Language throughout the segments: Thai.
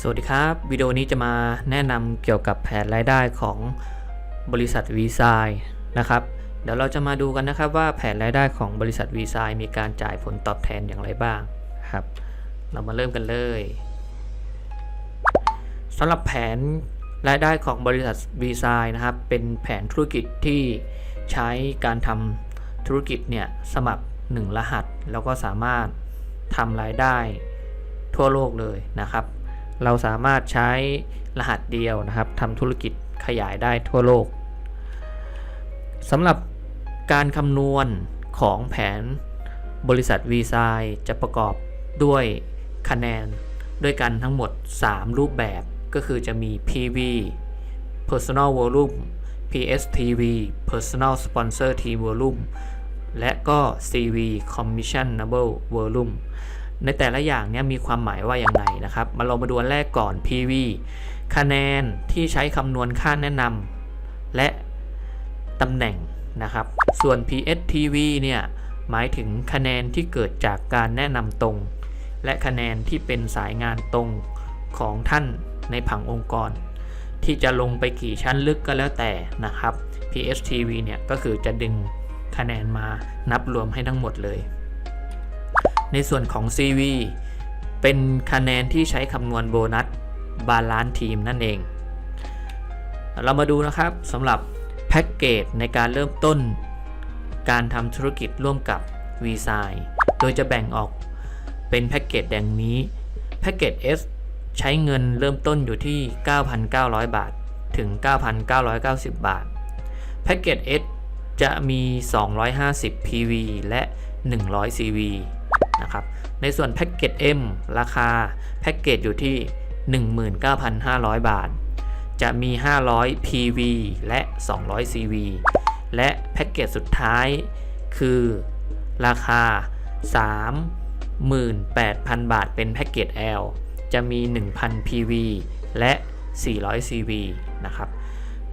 สวัสดีครับ วิดีโอนี้จะมาแนะนำเกี่ยวกับแผนรายได้ของบริษัท v ีไซนะครับ เดี๋ยวเราจะมาดูกันนะครับว่าแผนรายได้ของบริษัท v ีไซมีการจ่ายผลตอบแทนอย่างไรบ้างครับ เรามาเริ่มกันเลยสำหรับแผนรายได้ของบริษัท v ีไซนะครับ เป็นแผนธุรกิจที่ใช้การทำธุรกิจเนี่ยสมัคร 1 รหัส แล้วก็สามารถทำรายได้ทั่วโลกเลยนะครับ เราสามารถใช้รหัสเดียวนะครับทำธุรกิจขยายได้ทั่วโลกสำหรับการคำนวณของแผนบริษัท v ีไซจะประกอบด้วยคะแนนด้วยกันทั้งหมด 3 รูปแบบก็คือจะมี PV Personal Volume PSTV Personal Sponsor T Volume และก็ CV Commissionable Volume ในแต่ละอย่างเนี่ยมีความหมายว่าอย่างไรนะครับ มาลองมาดูอันแรกก่อน PV คะแนนที่ใช้คำนวณค่าแนะนำและตำแหน่งนะครับ ส่วน PSTV เนี่ยหมายถึงคะแนนที่เกิดจากการแนะนำตรง และคะแนนที่เป็นสายงานตรงของท่านในผังองค์กร ที่จะลงไปกี่ชั้นลึกก็แล้วแต่นะครับ PSTV เนี่ยก็คือจะดึงคะแนนมานับรวมให้ทั้งหมดเลย ในส่วนของ CV เป็นคะแนนที่ใช้คำนวณโบนัสบาลานซ์ทีมนั่นเอง เรามาดูนะครับสำหรับแพ็กเกจในการเริ่มต้น การทำธุรกิจร่วมกับ v ีไซโดยจะแบ่งออกเป็นแพ็กเกจดังนี้แพ็กเกจ S ใช้เงินเริ่มต้นอยู่ที่ 9,900 บาท ถึง 9,990 บาท แพ็กเกจ S จะมี 250 PV และ 100 CV นะครับในส่วนแพ็กเกจ M ราคาแพ็กเกจอยู่ที่ 19,500 บาท จะมี 500 PV และ 200 CV และแพ็กเกจสุดท้ายคือราคา 38,000 บาทเป็นแพ็กเกจ L จะมี 1,000 PV และ 400 CV นะครับ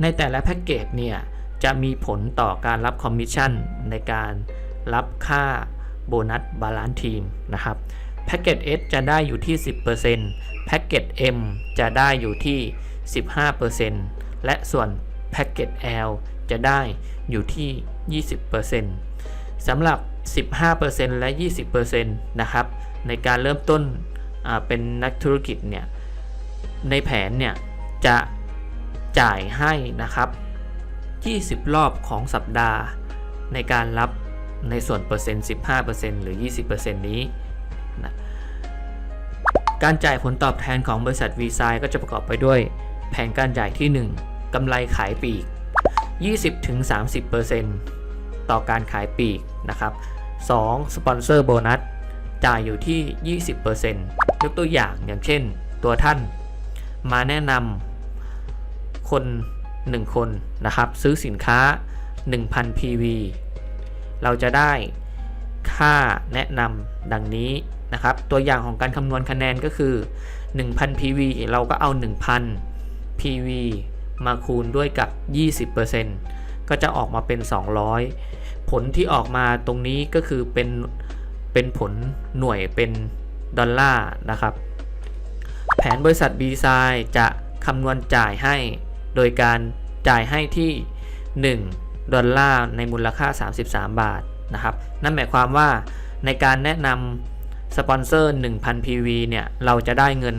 ในแต่ละแพ็กเกจเนี่ย จะมีผลต่อการรับคอมมิชชั่นในการรับค่า โบนัสบาลานซ์ทีมนะครับแพ็กเกจ S จะได้อยู่ที่ 10%แพ็กเกจ M จะได้อยู่ที่ 15%และส่วนแพ็กเกจ L จะได้อยู่ที่ 20%สำหรับ 15%และ 20%นะครับ ในการเริ่มต้นเป็นนักธุรกิจเนี่ย ในแผนเนี่ย จะจ่ายให้นะครับ 20 รอบของสัปดาห์ในการรับ ในส่วนเปอร์เซ็นต์15%หรือ 20%นี้นะการจ่ายผลตอบแทนของบริษัท v ีไซก็จะประกอบไปด้วย แผนการจ่ายที่ 1กำไรขายปีก 20-30%ต่อการขายปีกนะครับ 2. สปอนเซอร์โบนัสจ่ายอยู่ที่ 20%ยกตัวอย่างอย่างเช่น ตัวท่าน มาแนะนำคน 1 คนนะครับ ซื้อสินค้า 1,000 PV เราจะได้ค่าแนะนำดังนี้นะครับ ตัวอย่างของการคำนวณคะแนนก็คือ 1,000 PV เราก็เอา 1,000 PV มาคูณด้วยกับ 20%ก็จะออกมาเป็น 200 ผลที่ออกมาตรงนี้ก็คือเป็นเป็นผลหน่วยเป็นดอลลาร์นะครับ แผนบริษัท b ีไซจะคำนวณจ่ายให้ โดยการจ่ายให้ที่ 1 ดอลลาร์ในมูลค่า 33 บาทนะครับ นั่นหมายความว่าในการแนะนำสปอนเซอร์ 1,000 PV เนี่ย เราจะได้เงิน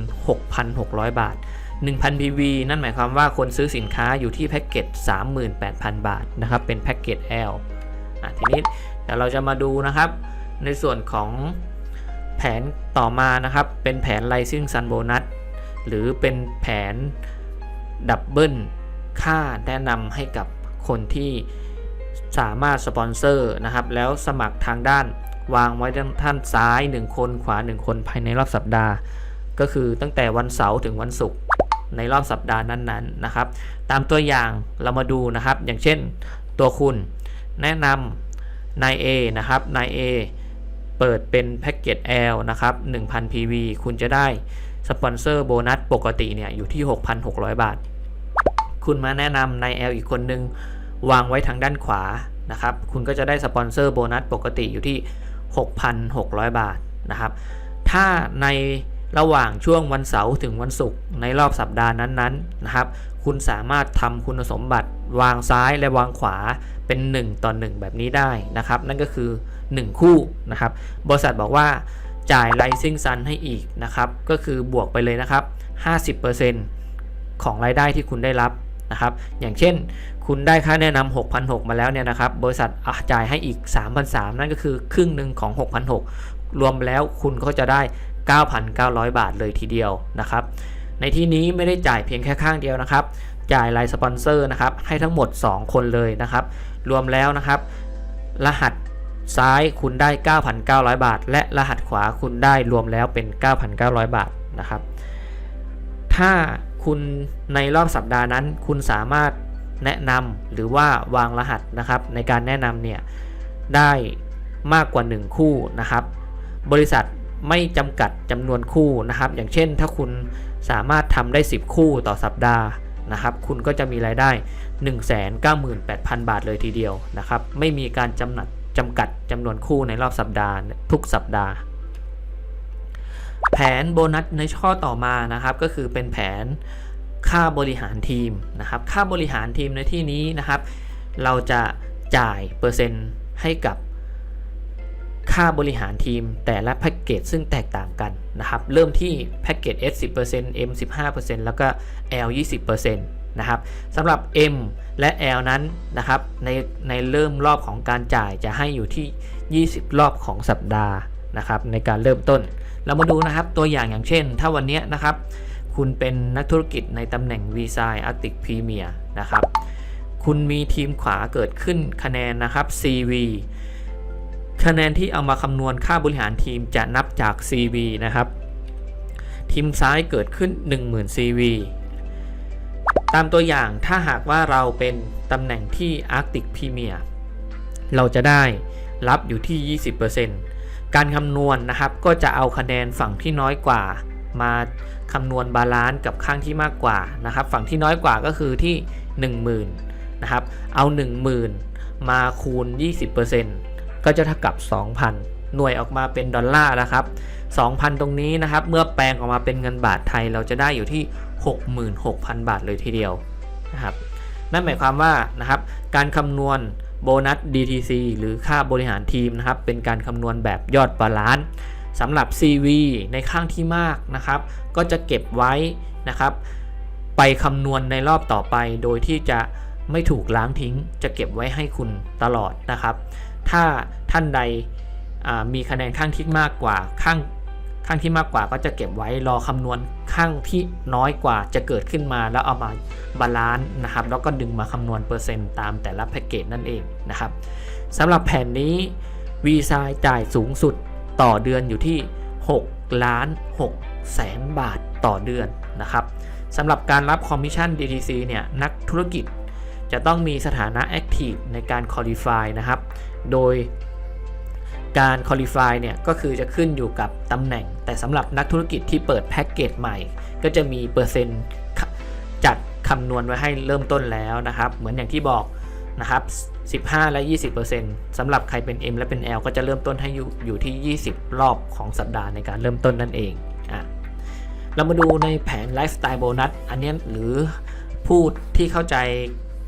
6,600 บาท 1,000 PV นั่นหมายความว่าคนซื้อสินค้าอยู่ที่แพ็กเกจ 38,000 บาทนะครับ เป็นแพ็กเกจ L อะทีนี้เดี๋ยวเราจะมาดูนะครับ ในส่วนของแผนต่อมานะครับ เป็นแผน Rising Sun Bonus หรือเป็นแผนดับเบิลค่าแนะนำให้กับ คนที่สามารถสปอนเซอร์นะครับ แล้วสมัครทางด้านวางไว้ท่านซ้าย 1 คนขวา 1 คนภายในรอบสัปดาห์ ก็คือตั้งแต่วันเสาร์ถึงวันศุกร์ในรอบสัปดาห์นั้นๆนนะครับ ตามตัวอย่างเรามาดูนะครับ อย่างเช่นตัวคุณแนะนำนาย A นะครับนาย A เปิดเป็นแพ็กเกจ L นะครับ 1,000 PV คุณจะได้สปอนเซอร์โบนัสปกติเนี่ยอยู่ที่ 6,600 บาท คุณมาแนะนำนาย L อีกคนนึง วางไว้ทางด้านขวานะครับ คุณก็จะได้สปอนเซอร์โบนัสปกติอยู่ที่ 6,600 บาทนะครับ ถ้าในระหว่างช่วงวันเสาร์ถึงวันศุกร์ในรอบสัปดาห์นั้นๆนะครับ คุณสามารถทำคุณสมบัติ วางซ้ายและวางขวาเป็น 1 ต่อ 1 แบบนี้ได้นะครับ นั่นก็คือ 1 คู่นะครับ บริษัทบอกว่าจ่าย Rising Sun ให้อีกนะครับ ก็คือบวกไปเลยนะครับ 50%ของรายได้ที่คุณได้รับ นะครับอย่างเช่น คุณได้ค่าแนะนำ6,600 มาแล้วเนี่ยนะครับบริษัทจ่ายให้อีก 3,300 นั่นก็คือครึ่งหนึ่งของ 6,600 รวมแล้วคุณก็จะได้ 9,900 บาทเลยทีเดียวนะครับในที่นี้ไม่ได้จ่ายเพียงแค่ข้างเดียวนะครับ จ่ายรายสปอนเซอร์นะครับให้ทั้งหมด 2 คนเลยนะครับ รวมแล้วนะครับ รหัสซ้ายคุณได้ 9,900 บาท และรหัสขวาคุณได้รวมแล้วเป็น 9,900 บาทนะครับ ถ้า คุณในรอบสัปดาห์นั้น คุณสามารถแนะนำหรือว่าวางรหัสนะครับ ในการแนะนำเนี่ยได้มากกว่า 1 คู่นะครับ บริษัทไม่จำกัดจำนวนคู่นะครับ อย่างเช่นถ้าคุณสามารถทำได้ 10 คู่ต่อสัปดาห์นะครับ คุณก็จะมีรายได้ 198,000 บาทเลยทีเดียวนะครับ ไม่มีการจำหนัดจำกัดจำนวนคู่ในรอบสัปดาห์ทุกสัปดาห์ แผนโบนัสในข้อต่อมานะครับก็คือเป็นแผนค่าบริหารทีมนะครับค่าบริหารทีมในที่นี้นะครับ เราจะจ่ายเปอร์เซ็นต์ให้กับค่าบริหารทีมแต่ละแพ็กเกจซึ่งแตกต่างกันนะครับ เริ่มที่แพ็กเกจ S 10% M 15%แล้วก็ L 20%นะครับสำหรับ M และ L นั้นนะครับในในเริ่มรอบของการจ่ายจะให้อยู่ที่ 20 รอบของสัปดาห์นะครับในการเริ่มต้น เรามาดูนะครับตัวอย่างอย่างเช่น ถ้าวันนี้นะครับ คุณเป็นนักธุรกิจในตำแหน่ง v s i Arctic Premier นะครับ คุณมีทีมขวาเกิดขึ้นคะแนนนะครับ CV คะแนนที่เอามาคำนวณค่าบริหารทีมจะนับจาก CV นะครับ ทีมซ้ายเกิดขึ้น 10,000 CV ตามตัวอย่างถ้าหากว่าเราเป็นตำแหน่งที่ Arctic Premier เราจะได้รับอยู่ที่ 20% การคำนวณนะครับก็จะเอาคะแนนฝั่งที่น้อยกว่า มาคำนวณบาลานซ์กับข้างที่มากกว่านะครับ ฝั่งที่น้อยกว่าก็คือที่ 10,000นะครับเอา10,000 มาคูณ 20%ก็จะเท่ากับ 2,000 หน่วยออกมาเป็นดอลลาร์นะครับ2,000 ตรงนี้นะครับเมื่อแปลงออกมาเป็นเงินบาทไทยเราจะได้อยู่ที่ 66,000 บาทเลยทีเดียวนะครับนั่นหมายความว่านะครับการคำนวณ โบนัส DTC หรือค่าบริหารทีมนะครับ เป็นการคำนวณแบบยอดบาลานซ์สำหรับ CV ในข้างที่มากนะครับ ก็จะเก็บไว้นะครับ ไปคำนวณในรอบต่อไป โดยที่จะไม่ถูกล้างทิ้ง จะเก็บไว้ให้คุณตลอดนะครับ ถ้าท่านใดมีคะแนนข้างที่มากกว่าข้าง ข้างที่มากกว่าก็จะเก็บไว้รอคำนวณข้างที่น้อยกว่าจะเกิดขึ้นมา แล้วเอามาบาลานซ์นะครับ แล้วก็ดึงมาคำนวณเปอร์เซ็นต์ตามแต่ละแพ็กเกจนั่นเองนะครับสำหรับแผนนี้วีซายจ่ายสูงสุดต่อเดือนอยู่ที่ 6 ล้าน6แสนบาทต่อเดือนนะครับสำหรับการรับคอมมิชชั่น DTC เนี่ยนักธุรกิจจะต้องมีสถานะ Active ในการ Qualify นะครับ โดย การ Qualify เนี่ยก็คือจะขึ้นอยู่กับตำแหน่ง แต่สำหรับนักธุรกิจที่เปิดแพ็กเกจใหม่ ก็จะมีเปอร์เซ็นต์จัดคำนวณไว้ให้เริ่มต้นแล้วนะครับ เหมือนอย่างที่บอกนะครับ 15 และ 20%สำหรับใครเป็น M และเป็น L ก็จะเริ่มต้นให้อยู่อยู่ที่ 20 รอบของสัปดาห์ในการเริ่มต้นนั่นเองอะเรามาดูในแผนไลฟ์สไตล์โบนัสอันนี้หรือพูดที่เข้าใจ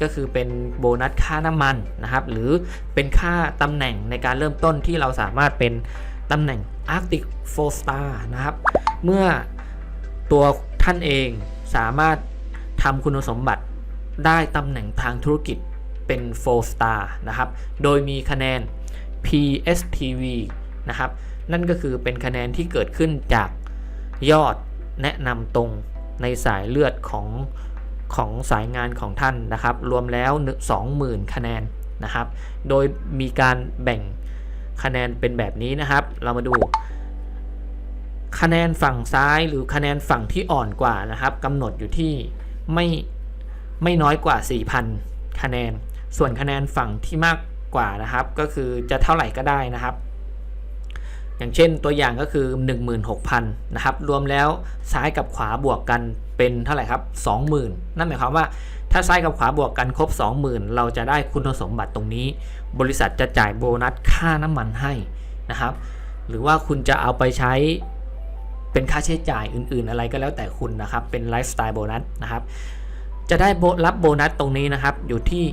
ก็คือเป็นโบนัสค่าน้ำมันนะครับ หรือเป็นค่าตำแหน่งในการเริ่มต้นที่เราสามารถเป็นตำแหน่ง Arctic 4 Star นะครับ เมื่อตัวท่านเองสามารถทำคุณสมบัติได้ตำแหน่งทางธุรกิจเป็น 4 Star นะครับ โดยมีคะแนน PSTV นะครับ นั่นก็คือเป็นคะแนนที่เกิดขึ้นจากยอดแนะนำตรงในสายเลือดของ ของสายงานของท่านนะครับ รวมแล้ว 20,000 คะแนนนะครับ โดยมีการแบ่งคะแนนเป็นแบบนี้นะครับ เรามาดู คะแนนฝั่งซ้ายหรือคะแนนฝั่งที่อ่อนกว่านะครับกำหนดอยู่ที่ไม่ไม่น้อยกว่า 4,000 คะแนน ส่วนคะแนนฝั่งที่มากกว่านะครับ ก็คือจะเท่าไหร่ก็ได้นะครับ อย่างเช่นตัวอย่างก็คือ 16,000นะครับรวมแล้วซ้ายกับขวาบวกกันเป็นเท่าไหร่ครับ 20,000 นั่นหมายความว่าถ้าซ้ายกับขวาบวกกันครบ 20,000 เราจะได้คุณสมบัติตรงนี้ บริษัทจะจ่ายโบนัสค่าน้ำมันให้นะครับ หรือว่าคุณจะเอาไปใช้เป็นค่าใช้จ่ายอื่น ๆ อะไรก็แล้วแต่คุณนะครับ เป็นไลฟ์สไตล์โบนัสนะครับ จะได้รับโบนัสตรงนี้นะครับอยู่ที่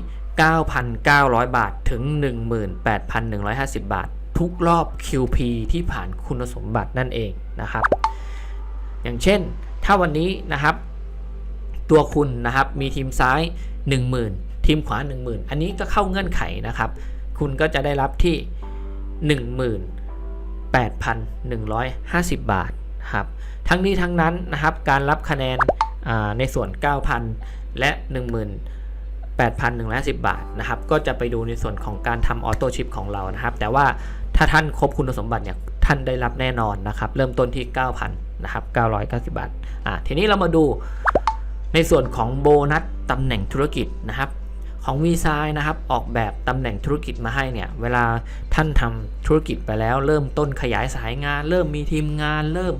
9,900 บาทถึง 18,150 บาท ทุกรอบ QP ที่ผ่านคุณสมบัตินั่นเองนะครับ อย่างเช่น ถ้าวันนี้นะครับ ตัวคุณนะครับมีทีมซ้าย 10,000 ทีมขวา 10,000 อันนี้ก็เข้าเงื่อนไขนะครับ คุณก็จะได้รับที่ 18,150 บาทครับทั้งนี้ทั้งนั้นนะครับการรับคะแนนในส่วน 9,000 และ 18,110 บาทนะครับ ก็จะไปดูในส่วนของการทำออโต้ชิปของเรานะครับ แต่ว่า ถ้าท่านครบคุณสมบัติเนี่ยท่านได้รับแน่นอนนะครับ เริ่มต้นที่ 9,000นะครับ990 บาทอ่าทีนี้เรามาดูในส่วนของโบนัสตำแหน่งธุรกิจนะครับของ v ีซายนะครับออกแบบตำแหน่งธุรกิจมาให้เนี่ยเวลาท่านทำธุรกิจไปแล้ว เริ่มต้นขยายสายงาน เริ่มมีทีมงาน เริ่ม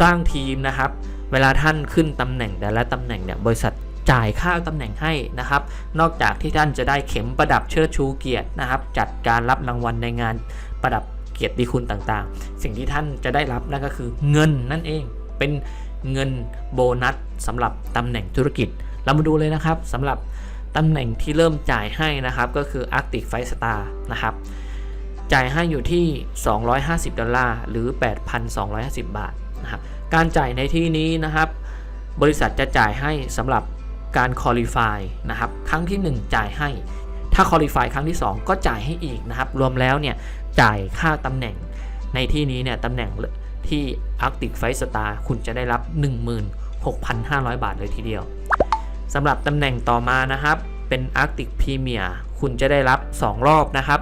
สร้างทีมนะครับ เวลาท่านขึ้นตำแหน่งแต่ละตำแหน่งเนี่ยบริษัทจ่ายค่าตำแหน่งให้นะครับ นอกจากที่ท่านจะได้เข็มประดับเชิดชูเกียรตินะครับ จัดการรับรางวัลในงาน ประดับเกียรติคุณต่างๆ สิ่งที่ท่านจะได้รับนั่นก็คือเงินนั่นเอง เป็นเงินโบนัสสำหรับตำแหน่งธุรกิจ เรามาดูเลยนะครับสำหรับตำแหน่งที่เริ่มจ่ายให้นะครับก็คือ Arctic Five Star นะครับจ่ายให้อยู่ที่ 250 ดอลลาร์หรือ 8,250 บาทนะครับการจ่ายในที่นี้นะครับ บริษัทจะจ่ายให้สำหรับการคอลี่ฟายนะครับครั้งที่ 1 จ่ายให้ ถ้าคอลี่ฟายครั้งที่ 2 ก็จ่ายให้อีกนะครับ รวมแล้วเนี่ยจ่ายค่าตำแหน่งในที่นี้เนี่ยตำแหน่งที่ Arctic Five Star คุณจะได้รับ 16,500 บาทเลยทีเดียวสำหรับตำแหน่งต่อมานะครับ เป็น Arctic Premier คุณจะได้รับ 2 รอบนะครับ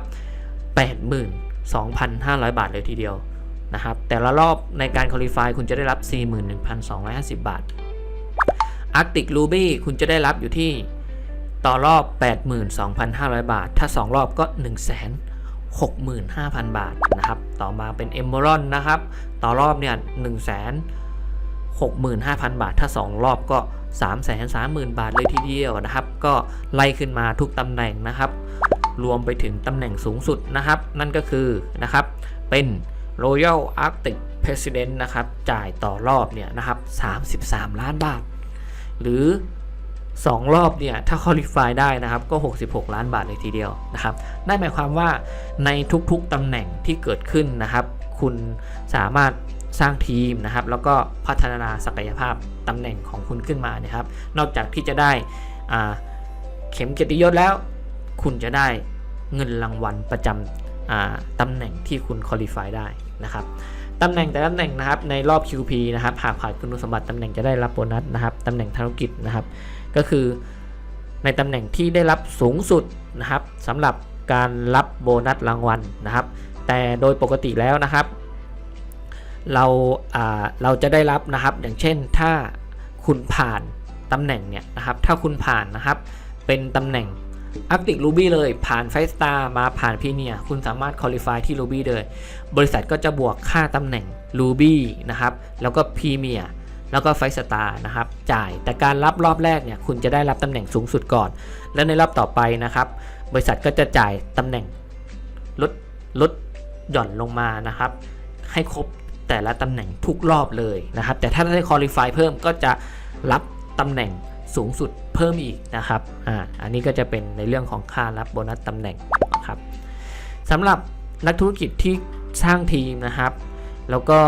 82,500 บาทเลยทีเดียวนะครับ แต่ละรอบในการคอลี่ฟายคุณจะได้รับ 41,250 บาท Arctic Ruby คุณจะได้รับอยู่ที่ ต่อรอบ 82,500 บาท ถ้า 2 รอบก็165,000 บาทนะครับ ต่อมาเป็น Emerald นะครับ ต่อรอบเนี่ย165,000 บาท ถ้า 2 รอบก็ 330,000 บาทเลยทีเดียวนะครับ ก็ไล่ขึ้นมาทุกตำแหน่งนะครับ รวมไปถึงตำแหน่งสูงสุดนะครับ นั่นก็คือนะครับเป็น Royal Arctic President นะครับ จ่ายต่อรอบเนี่ยนะครับ 33 ล้านบาท หรือ 2 รอบเนี่ยถ้าคอลิฟายได้นะครับก็ 66 ล้านบาทเลยทีเดียวนะครับได้หมายความว่าในทุกๆตำแหน่งที่เกิดขึ้นนะครับ คุณสามารถสร้างทีมนะครับ แล้วก็พัฒนาศักยภาพตำแหน่งของคุณขึ้นมานะครับ นอกจากที่จะได้เข็มเกียรติยศแล้ว คุณจะได้เงินรางวัลประจำตำแหน่งที่คุณคอลิฟายได้นะครับตำแหน่งแต่ละตำแหน่งนะครับในรอบ QP นะครับหากผ่านคุณสมบัติตำแหน่งจะได้รับโบนัสนะครับตำแหน่งธุรกิจนะครับ ก็คือในตำแหน่งที่ได้รับสูงสุดนะครับสำหรับการรับโบนัสรางวัลนะครับ แต่โดยปกติแล้วนะครับ เราเราจะได้รับนะครับอย่างเช่นถ้าคุณผ่านตำแหน่งเนี่ยนะครับถ้าคุณผ่านนะครับเป็นตำแหน่ง Arctic Ruby เลยผ่านไฟสตาร์มาผ่านพีเนียคุณสามารถ qualify ที่ Ruby เลย บริษัทก็จะบวกค่าตำแหน่ง Ruby นะครับแล้วก็พรีเมีย แล้วก็ไฟสตาร์นะครับจ่ายแต่การรับรอบแรกเนี่ยคุณจะได้รับตำแหน่งสูงสุดก่อน แล้วในรอบต่อไปนะครับ บริษัทก็จะจ่ายตำแหน่งลดลดหย่อนลงมานะครับ ให้ครบแต่ละตำแหน่งทุกรอบเลยนะครับ แต่ถ้าได้ qualify เพิ่มก็จะรับตำแหน่งสูงสุดเพิ่มอีกนะครับอ่าอันนี้ก็จะเป็นในเรื่องของค่ารับโบนัสตำแหน่งนะครับสำหรับนักธุรกิจที่สร้างทีมนะครับ แล้วก็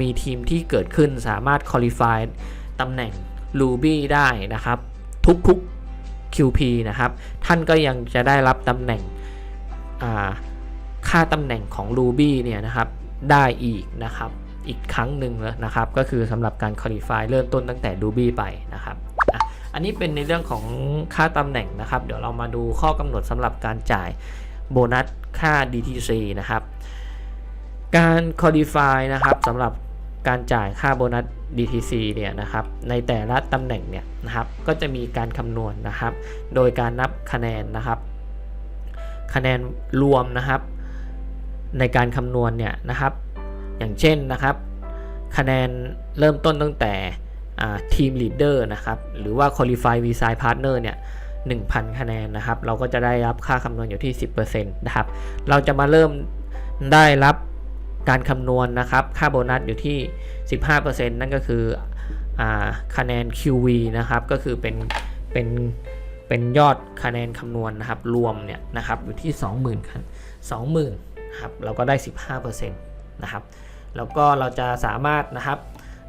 มีทีมที่เกิดขึ้นสามารถ qualify ตำแหน่ง Ruby ได้นะครับ ทุกๆ QP นะครับ ท่านก็ยังจะได้รับตำแหน่งค่าตำแหน่งของ Ruby เนี่ยนะครับได้อีกนะครับอีกครั้งหนึ่งเลยนะครับ ก็คือสำหรับการ qualify เริ่มต้นตั้งแต่ Ruby ไปนะครับอันนี้เป็นในเรื่องของค่าตำแหน่งนะครับ เดี๋ยวเรามาดูข้อกำหนดสำหรับการจ่ายโบนัสค่า DTC นะครับ การ qualify นะครับสำหรับการจ่ายค่าโบนัส DTC เนี่ยนะครับในแต่ละตำแหน่งเนี่ยนะครับก็จะมีการคำนวณนะครับ โดยการนับคะแนนนะครับ คะแนนรวมนะครับ ในการคำนวณเนี่ยนะครับ อย่างเช่นนะครับ คะแนนเริ่มต้นตั้งแต่ทีมลีดเดอร์นะครับหรือว่า Qualify v s i Partner เนี่ย1,000 คะแนนนะครับ เราก็จะได้รับค่าคำนวณอยู่ที่ 10%นะครับ เราจะมาเริ่มได้รับ การคำนวณนะครับ ค่าโบนัสอยู่ที่ 15%นั่นก็คืออคะแนน QV นะครับ ก็คือเป็นเป็นเป็นยอดคะแนนคำนวณนะครับ รวมเนี่ยนะครับอยู่ที่ 20,000คัน20,000ครับ เราก็ได้ 15%นะครับ แล้วก็เราจะสามารถนะครับ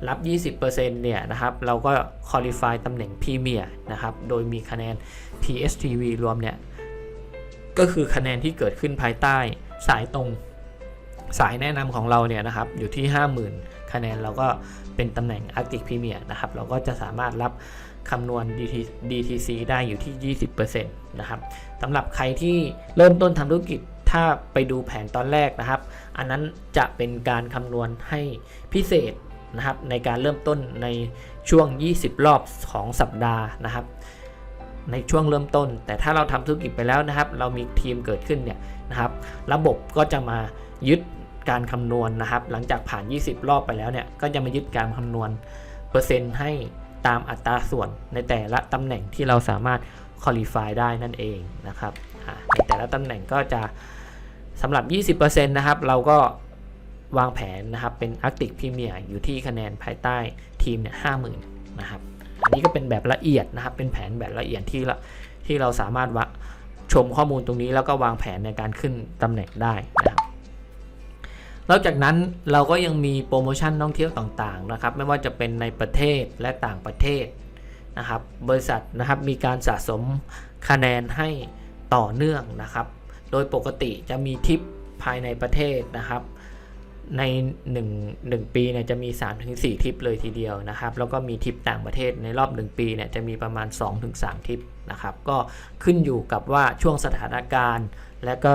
รับ 20%เนี่ยนะครับ เราก็ qualify ตำแหน่งพรีเมียร์นะครับ โดยมีคะแนน PSTV รวมเนี่ย ก็คือคะแนนที่เกิดขึ้นภายใต้สายตรง สายแนะนำของเราเนี่ยนะครับอยู่ที่ 50,000 คะแนนเราก็เป็นตำแหน่ง Arctic Premier นะครับเราก็จะสามารถรับคำนวณ DTC ได้อยู่ที่ 20%นะครับสำหรับใครที่เริ่มต้นทำธุรกิจถ้าไปดูแผนตอนแรกนะครับ อันนั้นจะเป็นการคำนวณให้พิเศษนะครับในการเริ่มต้นในช่วง 20 รอบของสัปดาห์นะครับในช่วงเริ่มต้น แต่ถ้าเราทำธุรกิจไปแล้วนะครับ เรามีทีมเกิดขึ้นเนี่ยนะครับ ระบบก็จะมา ยึดการคำนวณนะครับ หลังจากผ่าน 20 รอบไปแล้วเนี่ย ก็จะมายึดการคำนวณเปอร์เซ็นต์ให้ตามอัตราส่วนในแต่ละตำแหน่งที่เราสามารถค u a l i f y ได้นั่นเองนะครับในแต่ละตำแหน่งก็จะสำหรับ 20%นะครับ เราก็วางแผนนะครับ เป็น Arctic Premier อยู่ที่คะแนนภายใต้ทีมเนี่ย50,000นนะครับ อันนี้ก็เป็นแบบละเอียดนะครับ เป็นแผนแบบละเอียดที่ละที่เราสามารถวะชมข้อมูลตรงนี้แล้วก็วางแผนในการขึ้นตำแหน่งได้นะครับ นอกจากนั้นเราก็ยังมีโปรโมชั่นท่องเที่ยวต่างๆนะครับ ไม่ว่าจะเป็นในประเทศและต่างประเทศนะครับ บริษัทนะครับมีการสะสมคะแนนให้ต่อเนื่องนะครับ โดยปกติจะมีทริปภายในประเทศนะครับ ใน 1 1 ปีเนี่ยจะมี 3-4ทริปเลยทีเดียวนะครับ แล้วก็มีทริปต่างประเทศในรอบ 1 ปีเนี่ยจะมีประมาณ 2-3ทริปนะครับ ก็ขึ้นอยู่กับว่าช่วงสถานการณ์และก็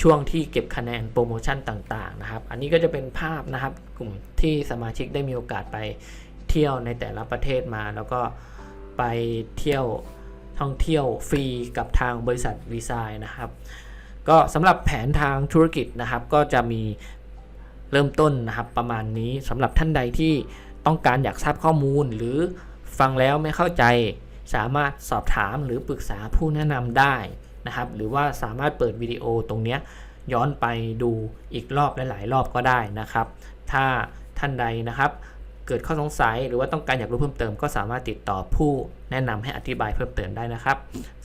ช่วงที่เก็บคะแนนโปรโมชั่นต่างๆนะครับ อันนี้ก็จะเป็นภาพนะครับ กลุ่มที่สมาชิกได้มีโอกาสไปเที่ยวในแต่ละประเทศมา แล้วก็ไปเที่ยวท่องเที่ยวฟรีกับทางบริษัทวีซายนะครับ ก็สำหรับแผนทางธุรกิจนะครับ ก็จะมีเริ่มต้นนะครับประมาณนี้สำหรับท่านใดที่ต้องการอยากทราบข้อมูล หรือฟังแล้วไม่เข้าใจสามารถสอบถามหรือปรึกษาผู้แนะนำได้ นะครับ หรือว่าสามารถเปิดวิดีโอตรงเนี้ยย้อนไปดูอีกรอบหลายๆรอบก็ได้นะครับ ถ้าท่านใดนะครับ เกิดข้อสงสัยหรือว่าต้องการอยากรู้เพิ่มเติม ก็สามารถติดต่อผู้แนะนำให้อธิบายเพิ่มเติมได้นะครับ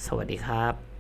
สวัสดีครับ